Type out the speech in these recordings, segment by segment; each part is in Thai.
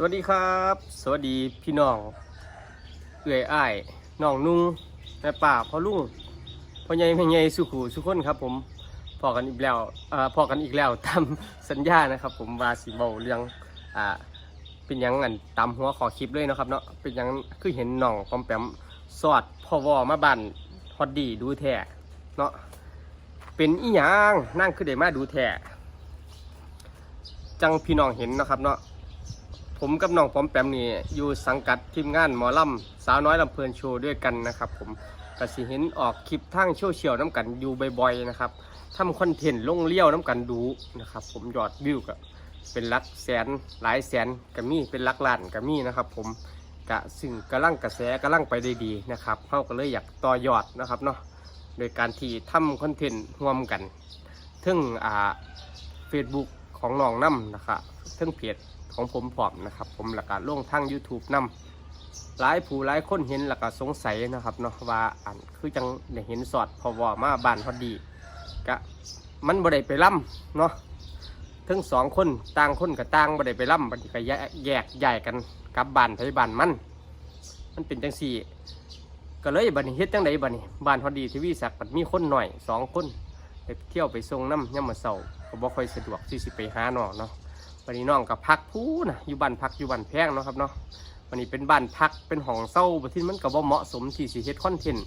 สวัสดีครับ สวัสดีพี่น้องเอื่อยอ้ายน้องนุ่งแม่ป่าพ่อลุงพ่อใหญ่แม่ใหญ่สุขูสุขคนครับ ผมพอกันอีกแล้วอ่าพอกันอีกแล้วตามสัญญานะครับ ผมว่าสิเบาเรื่องอ่าเป็นยังอันตามหัวขอคลิปเลยนะครับเนาะเป็นยังคือเห็นน้องปอมแปมสอดพ่อวอมาบันฮอดดีดูแท้เนาะเป็นอีหยังนั่งคือได้มาดูแท้จังพี่น้องเห็นนะครับเนาะ ผมกับน้องปอมแปมนี่อยู่สังกัดทีมงานหมอลำสาวน้อยลำเพลินโชว์ด้วยกันนะครับผมกสิเห็นออกคลิปทั้งโชว์เชียวน้ำกันอยู่บ่อยๆนะครับทำคอนเทนต์ลงเลี้ยวน้ำกันดูนะครับผมยอดวิวก็เป็นลักแสนหลายแสนก็มีเป็นลักล้านก็มีนะครับผมกะซึ่งกำลังกระแสกำลังไปได้ดีนะครับเขาก็เลยอยากต่อยอดนะครับเนาะโดยการที่ทำคอนเทนต์ร่วมกันทึ่งอ่าเฟซบุ๊กของน้องน้ำนะครับทึ่งเพจ ของผมพร้อมนะครับ ผมหลักการลงทาง YouTube นํหลายผู้หลายคนเห็นหลักการสงสัยนะครับเนาะว่าอันคือจังได้เห็นสอดพอวอมาบานพอดีกะมันบ่ได้ไปล่ำเนาะทั้งสองคนต่างคนกับต่างบ่ได้ไปล่ำบัดนี้ก็แยกแยกย้ายกันกับบานไปบ้านมัน มันเป็นจังสี่ก็เลยบัดนี้เฮ็ดจังไดบัดนี้บ้านพอดีทีวิศักดิ์บัดมีคนหน่อยสองคนไปเที่ยวไปส่งน้ำย่ำมาเสาก็บ่ค่อยสะดวกที่สิไปหาหนอเนาะ วันนี้น้องกับพักผู้นะอยู่บ้านพักอยู่บ้านแพงเนาะครับเนาะวันนี้เป็นบ้านพักเป็นห้องเศร้าบัดที่มันก็บ่เหมาะสมที่สิเฮ็ดคอนเทนต์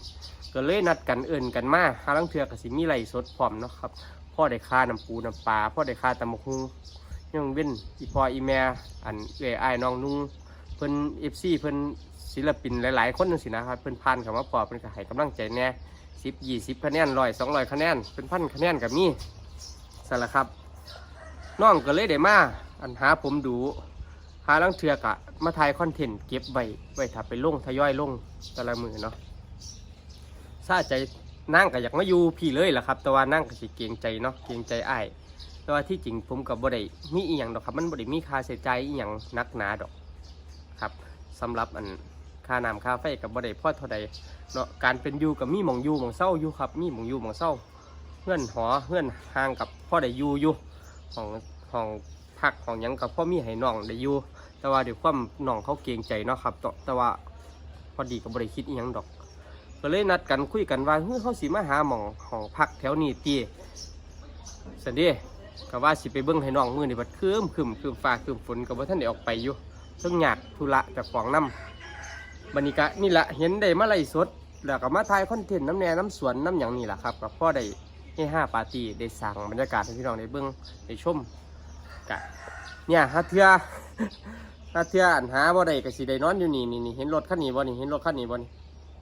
ก็เลยนัดกันเอิ่นกันมาหาลังเทือก็สิมีไหลสดพร้อมเนาะครับพ่อได้ค่าน้ำปูน้ำปลาพ่อได้ค่าตำบักหุ่งยังเว้นอีพ่ออีแม่อันเอ้อยอ้น้องนุ่งเพิ่น FC เพิ่นศิลปินหลาย ๆ คนจังซี่นะครับเพิ่นผ่านเข้ามาพอเพิ่นก็ให้กำลังใจแน่10 20คะแนน100 200คะแนนเป็นพันคะแนนก็มีสั่นละครับน้องก็เลยได้มา อันหาผมดู หาลังเทือกะมาถ่ายคอนเทนต์เก็บไว้ไว้ถ้าไปลงทยอยลงแต่ละมือเนาะซาใจนั่งก็อยากมาอยู่พี่เลยล่ะครับ แต่ว่านั่งก็สิเกรงใจเนาะเกรงใจอ้ายแต่ว่าที่จริงผมกับบ่ได้มีอีหยังดอกครับ มันบ่ได้มีค่าใช้จ่ายอีหยังนักหนาดอกครับสำหรับอันค่าน้ำค่าไฟกับบ่ได้พอเท่าใดเนาะการเป็นอยู่กับมีหมองอยู่หมองเศร้าอยู่ครับ มีหมองอยู่หมองเศร้าเพื่อนหอเพื่อนห่างกับพ่อได้อยู่อยู่ของของ พักของยังกับพ่อมีให้น้องได้อยู่แต่ว่าเดี๋ยวความน้องเขาเกรงใจเนาะครับแต่ว่าพอดีกับบริคิดอีหยังดอก ก็เลยนัดกันคุยกันว่าเฮ้ยเขาสิมาหาหมองของพักแถวนี้ตีสันดีก็ว่าสิไปเบิ้งให้น้องมือนี่บัดคืมคืมคืมฟ้าคืมฝนกับว่าท่านได้ออกไปอยู่เพิ่งหยาดธุระจากของน้ำบันนี้กะนี่แหละเห็นได้มาไล่สดแล้วก็มาถ่ายคอนเทนต์น้ำแน่น้ำสวนน้ำหยังนี่แหละครับกับพ่อได้ให้ห้าปาร์ตี้ได้สั่งบรรยากาศให้พี่น้องได้เบิ้งได้ชม กะเนี่ยฮัทเทือฮัทเทืออันหาบ่ได้ก็สิได้นอนอยู่นี่นี่นี่เห็นรถคันนี้บ่นี่เห็นรถคันนี้บ่นี่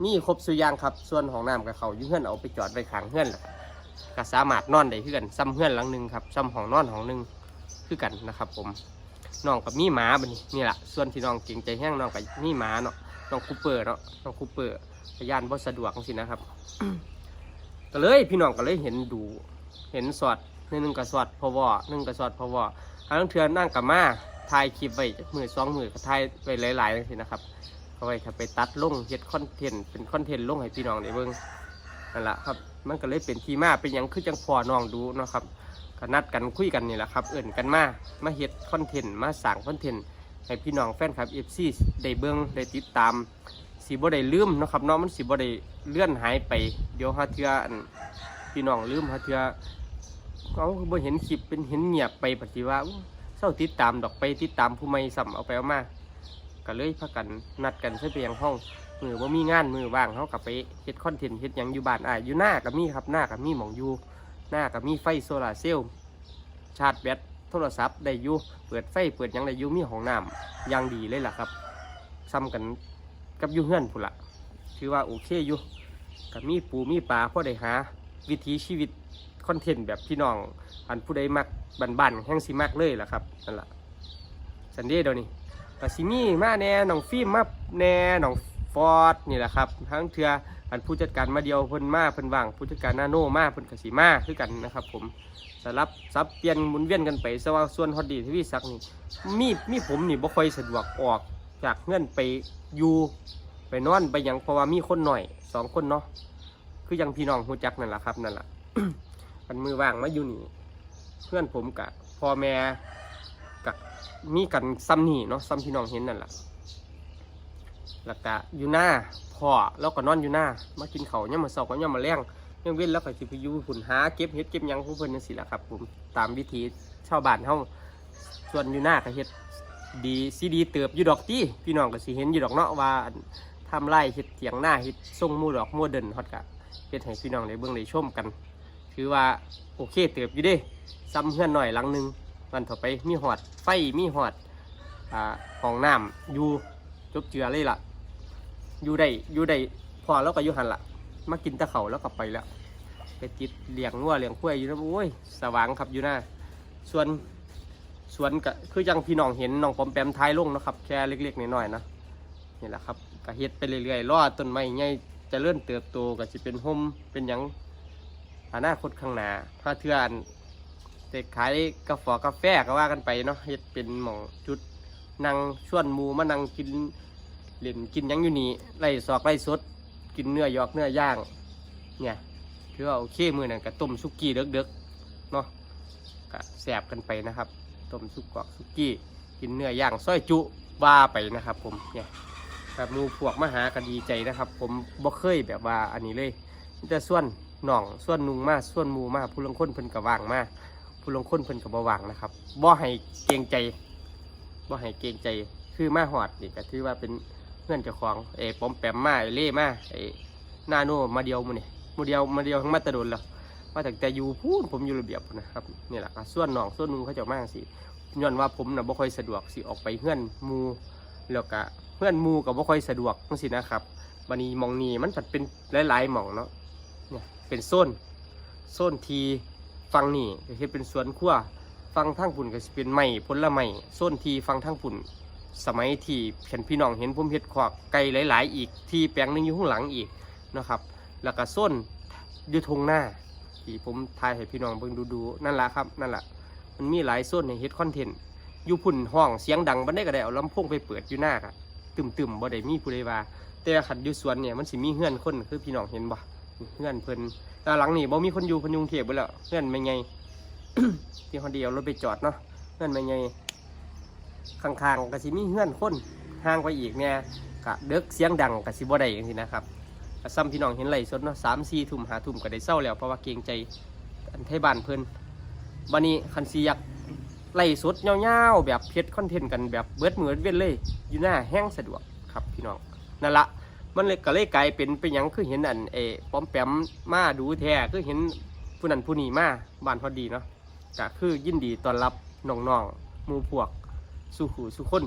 นี่ครบสุยางครับ ส่วนของน้ำกับเขาอยู่เฮือนเอาไปจอดไว้ข้างเฮือนแหละก็สามารถนอนได้คือนซ้ำเฮือนหลังหนึ่งครับซ้ำห้องนอนห้องหนึ่งคือกันนะครับ ผมน้องกับมีหมาบ่นี่นี่แหละส่วนที่น้องเก่งใจแห้งน้องกับมีหมาเนาะน้องคูเปอร์เนาะน้องคูเปอร์พยานบ่สะดวกจังซี่นะครับก็เลยพี่น้องก็เลยเห็นดู เห็นสอดหนึ่งกับสอดพอวอหนึ่งกับสอดพอวอ ทางเทือนนั่งกับมาถ่ายคลิปไว้มือสองมือก็ถ่ายไว้หลายๆจังซี่นะครับเอาไว้ถ้าไปตัดลงเฮ็ดคอนเทนต์เป็นคอนเทนต์ลงให้พี่น้องได้เบิ่งนั่นแหละครับ มันก็เลยเป็นที่มาเป็นหยังคือจังพอน้องดูนะครับก็นัดกันคุยกันนี่แหละครับ เอิ่นกันมามาเฮ็ดคอนเทนต์มาสร้างคอนเทนต์ให้พี่น้องแฟนคลับ FC ได้เบิ่งได้ติดตามสีบ่ได้ลืมนะครับเนาะมันสีบ่ได้เลื่อนหายไป เดี๋ยวหาเทือพี่น้องลืมหาเทือ เขาบ่เห็นคลิปเป็นเห็นเงียบไปปฏิว่าเศร้าติดตามดอกไปติดตามผู้ไม่ซ้ำเอาไปเอามาก็เลยพากันนัดกันใช้ไปยังห้องมือว่ามีงานมือว่างเขากลับไปเฮ็ดคอนเทนต์เฮ็ดยังอยู่บ้านอ่ายอยู่หน้ากับมีครับหน้ากับมีหมองอยู่หน้ากับมีไฟโซลาร์เซลล์ชาร์จแบตโทรศัพท์ได้อยู่เปิดไฟเปิดยังได้อยู่มีห้องน้ำย่างดีเลยล่ะครับซ้ำกันกับอยูเฮือนพุ่นละถือว่าโอเคอยู่กับมีปูมีปลาพอได้หา วิถีชีวิต คอนเทนต์แบบพี่น้องอันผู้ใดมักบันๆแห้งสิมักเลยล่ะครับนั่นละสันเดย์เดี๋ยวนี้ก็สิมีมาแน่หนองฟิล์มมาแน่หนองฟอร์ดนี่แหละครับทั้งเทืออันผู้จัดการมาเดียวเพิ่นมาเพิ่นว่างผู้จัดการนาโนมาเพิ่นกสิมาคือกันนะครับ ผมสลับซับเปลี่ยนหมุนเวียนกันไปสว่าส่วนฮอดดีทวีศักนี่มีมีผมนี่บ่ค่อยสะดวกออกจากเงื่อนไปอยู่ไปนอนไปยังเพราะว่ามีคนหน่อยสองคนเนาะคือยังพี่น้องหูจักนั่นแหละครับนั่นแหละ กันมือว่างมาอยู่นี่เพื่อนผมกับพ่อแม่กก็มีกันซ้ำนี่เนาะซ้ำพี่น้องเห็นนั่นแหละแล้วก็อยู่หน้าพ่อแล้วก็นอนอยู่หน้ามากินเขาวย่ามาสาร์กับย่ามาแรงยังเว้นแล้วก็สิไปอยู่หุ่นหาเก็บเห็ดเก็บยังของเพิ่นจังซี่แหละครับผมตามวิธีชาวบ้านเฮาส่วนอยู่หน้าก็เฮ็ดดีซีดีเติบอยู่ดอกตี้พี่น้องก็สิเห็นอยู่ดอกเนาะว่าทำไรเฮ็ดเถียงหน้าเฮ็ดทรงมู่ดอกโมเดิร์นฮอดกะเฮ็ดให้พี่น้องได้เบิ่งได้ชมกัน ถือว่าโอเคเติบอยู่เด้ซ้ำเฮือนหน่อยหลังนึงวันต่อไปมีหอดไฟมีหอดอ่าห้องน้ำอยู่จบเจือเลยล่ะอยู่ได้อยู่ได้พอแล้วก็อยู่หันละมากินตะเขาแล้วก็ไปแล้วไปติดเลี้ยงงัวเลี้ยงกล้วยอยู่นะโอ้ยสว่างครับอยู่หน้าส่วนสวนก็คือยังพี่น้องเห็นน้องปอมแปมท้ายลงนะครับแค่เล็กๆน้อยๆนะนี่แหละครับก็เฮ็ดไปเรื่อยๆรอต้นไม้ใหญ่จะเริ่เติบโตก็จะเป็นห่มเป็นหยัง อนาคตข้างหน้าถ้าเทื่อนเด็กขายกาแฟกาแฟก็ว่ากันไปเนาะเฮ็ดเป็นหม่องจุดนั่งชวนหมูมานั่งกินเล่นกินหยังอยู่นี่ไล่สอกไล่สด กินเนื้อยอกเนื้อย่าง เนี่ยคือว่าโอเคมือนั่นก็ต้มสุกี้เด็กๆเนาะก็แสบกันไปนะครับต้มสุกกอกสุกี้ กินเนื้อย่างซอยจุว่าไปนะครับ ผมเนี่ยแบบมูพวกมาหาก็ดีใจนะครับ ผมบ่เคยแบบว่าอันนี้เลยมีแต่ส่วน น่องส่วนนุงมาส่วนมูมาผู้ลงคนเพิ่นก็ว่างมาผู้ลงคนเพิ่นก็บ่ว่างนะครับบ่ให้เกรงใจบ่ให้เกรงใจคือมาหอดนี่ก็ถือว่าเป็นเพื่อนเจ้าของเอปอมแปมมาไอ้เล่มาไอ้นาโนมาเดียวมือนี่มือเดียวมาเดียวทั้งมาตะโดนแล้วมาตั้งแต่อยู่พูนผมอยู่ระเบียบนะครับนี่แหละส่วนน้องส่วนนึงเขาจะมากสิย้อนว่าผมน่ะบ่ค่อยสะดวกสิออกไปเพื่อนมูแล้วก็เพื่อนมูก็บ่ค่อยสะดวกจังซี่นะครับบัดนี้มองนี้มันผัดเป็นหลายๆหมองเนาะ เนี่ยเป็นโซนโซนทีฟังนี่ก็คือเป็นสวนครัวฟังทางปุ่นก็สิเป็นไม้ผลไม้โซนทีฟังทางปุ่น สมัยที่เห็นพี่น้องเห็นผมเห็ดขวากไก่หลาย ๆ อีกที่แปลงนึงอยู่ข้างหลังอีกนะครับ แล้วก็ส้นอยูทงหน้าที่ผมถ่ายให้พี่น้องเบิ่งดูๆนั่นแหละครับนั่นแหละมันมีหลายส้นให้เฮ็ดคอนเทนต์อยู่พุ่นห้องเสียงดังบันได้ก็ได้เอาลำโพงไปเปิดอยู่หน้าครับตึมๆบ่ได้มีผู้ใดว่าแต่ขัดอยู่สวนเนี่ยมันสิมีเฮือนคนคือพี่น้องเห็นบ่ เฮือนเพิ่นแต่หลังนี่บ่มีคนอยู่เพิ่นยุงเทพไปแล้วเฮือนไม่ไงที่คนเดียวรถไปจอดเนาะเฮือนไม่ไงข้างๆก็สิมีเฮือนคนห่างไปอีกเนี่ยกะเด็กเสียงดังกะสิบ่ได้อย่างนี้นะครับซ้ำพี่น้องเห็นไหลสดเนาะสามสี่ทุ่มหาทุ่มก็ได้เศร้าแล้วเพราะว่าเกรงใจอันไทยบ้านเพิ่นบันนี้คันซีอยากไล่สดเงาๆแบบเพชรคอนเทนต์กันแบบเบิดมือเว้นเลย อยู่หน้าแห้งสะดวกครับพี่น้องนั่นละ มันเลยก็เลยกลายเป็นเป็นหยังคือเห็นอันเอป้อมแปมมาดูแท้คือเห็นผู้นั้นผู้นี้มาบ้านพอดีเนาะก็คือยินดีต้อนรับน้องๆหมู่พวกสู่หูสู่คน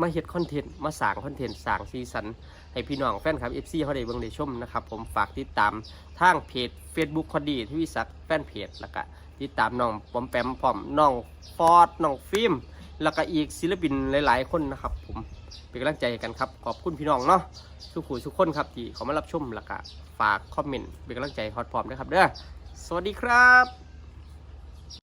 มาเฮ็ดคอนเทนต์มาสร้างคอนเทนต์สร้างสีสันให้พี่น้องแฟนคลับ FC เขาได้เบิ่งได้ชมนะครับ ผมฝากติดตามทางเพจ Facebook คอดีทวิศักแฟนเพจแล้วก็ติดตามน้องปอมแปมพร้อมน้องฟอดน้องฟิล์มแล้วก็อีกศิลปินหลาย ๆ คนนะครับผม เป็นกำลังใจกันครับ ขอบคุณพี่น้องเนาะสุขุสุขคนครับที่เขามารับชมแล้วก็ฝากคอมเมนต์เป็นกำลังใจฮอตพร้อมด้ครับเด้อสวัสดีครับ